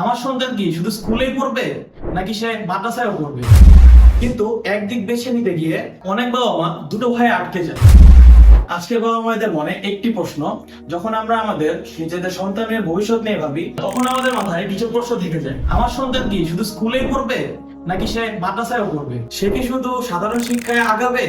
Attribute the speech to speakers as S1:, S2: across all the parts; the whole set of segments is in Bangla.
S1: আমার সন্তান কি শুধু স্কুলেই পড়বে? নাকি সে মাদ্রাসায়ও পড়বে? কিন্তু একদিক বেছে নিতে গিয়ে অনেক বাবা মা দুটো ভয়ে আটকে যায়। আজকের বাবা মায়েদের মনে একটি প্রশ্ন, যখন আমরা আমাদের নিজেদের সন্তানের ভবিষ্যৎ নিয়ে ভাবি, তখন আমাদের মাথায় কিছু প্রশ্ন থেকে যায়। আমার সন্তান কি শুধু স্কুলেই পড়বে? নাকি সে মাদ্রাসায়ও পড়বে? সে কি শুধু সাধারণ শিক্ষায় আগাবে?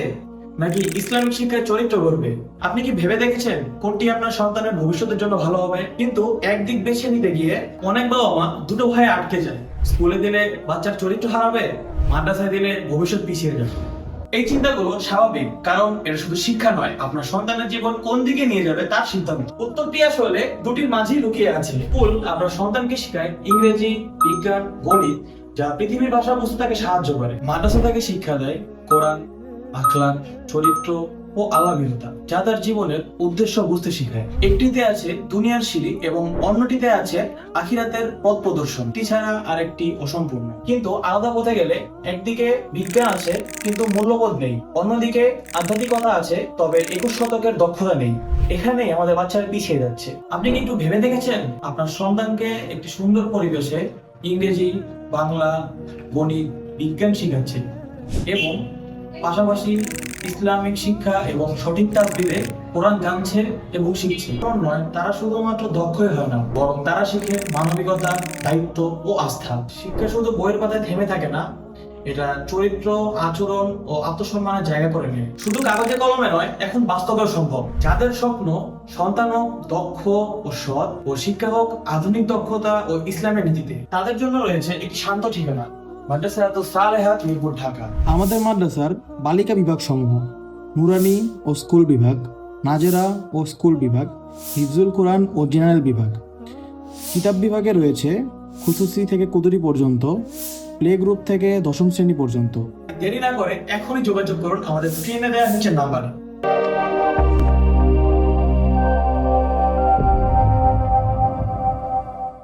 S1: নাকি ইসলামিক শিক্ষায় চরিত্র করবে আপনি কি ভেবে দেখেছেন কোনটি আপনার সন্তানের ভবিষ্যতের জন্য ভালো হবে? কিন্তু একদিক বেছে নিতে গিয়ে অনেক বাবা মা দুটো ভয়ে আটকে যায়। স্কুলে দিলে বাচ্চার চরিত্র হারাবে, মাদ্রাসায় দিলে ভবিষ্যৎ পিছিয়ে যাবে। এই চিন্তাগুলো স্বাভাবিক, কারণ এটা শুধু শিক্ষা নয়। আপনার সন্তানের জীবন কোন দিকে নিয়ে যাবে তার সিদ্ধান্ত। উত্তরটি আসলে দুটির মাঝেই লুকিয়ে আছে। স্কুল আপনার সন্তানকে শেখায় ইংরেজি, বিজ্ঞান, গণিত, যা পৃথিবীর ভাষা বুঝতে তাকে সাহায্য করে। মাদ্রাসা তাকে শিক্ষা দেয়, কোরআন আখলাক চরিত্র ও আলাবিরতা যা তার জীবনের উদ্দেশ্য বুঝতে শেখায়। একটিতে আছে দুনিয়ার সিঁড়ি এবং অন্যটিতে আছে আখিরাতের পথ প্রদর্শন। ছাড়া আরেকটি অসম্পূর্ণ। কিন্তু আলাদা পথে গেলে একদিকে বিজ্ঞান আছে, কিন্তু মূল্যবোধ নেই। অন্যদিকে আধ্যাত্মিকতা আছে, তবে একুশ শতকের দক্ষতা নেই। এখানেই আমাদের বাচ্চারা পিছিয়ে যাচ্ছে। আপনি কি একটু ভেবে দেখেছেন? আপনার সন্তানকে একটি সুন্দর পরিবেশে ইংরেজি, বাংলা, গণিত, বিজ্ঞান শেখাচ্ছে। এবং পাশাপাশি ইসলামিক শিক্ষা এবং সঠিক তাবদিলে কোরআন জানছে এবং শিখছে। নয়, তারা শুধুমাত্র দক্ষই হয় না, বরং তারা শিখে মানবিকতা, দায়িত্ব ও আস্থা। শিক্ষা শুধু বইয়ের পাতায় থেমে থাকে না, এটা চরিত্র, আচরণ ও আত্মসম্মানের জায়গা করে নেয়। শুধু কাগজে কলমে নয়, এখন বাস্তবেও সম্ভব। যাদের স্বপ্ন সন্তান হোক, দক্ষ ও সৎ, ও শিক্ষা হোক, আধুনিক দক্ষতা ও ইসলামের নীতিতে। তাদের জন্য রয়েছে একটি শান্ত ঠিকানা। সালেহাত মিরপুর ঢাকা।
S2: আমাদের মাদ্রাসার বালিকা বিভাগ সমূহ নুরানি ও স্কুল বিভাগ নাজেরা ও স্কুল বিভাগ হিফজুল কোরআন ও জেনারেল বিভাগ। কিতাব বিভাগে রয়েছে খুসুসি থেকে কুদুরি পর্যন্ত প্লে গ্রুপ থেকে দশম শ্রেণি পর্যন্ত।
S1: দেরি না করে এখনই যোগাযোগ করুন আমাদের স্ক্রিনে দেওয়া নিচের নাম্বারে।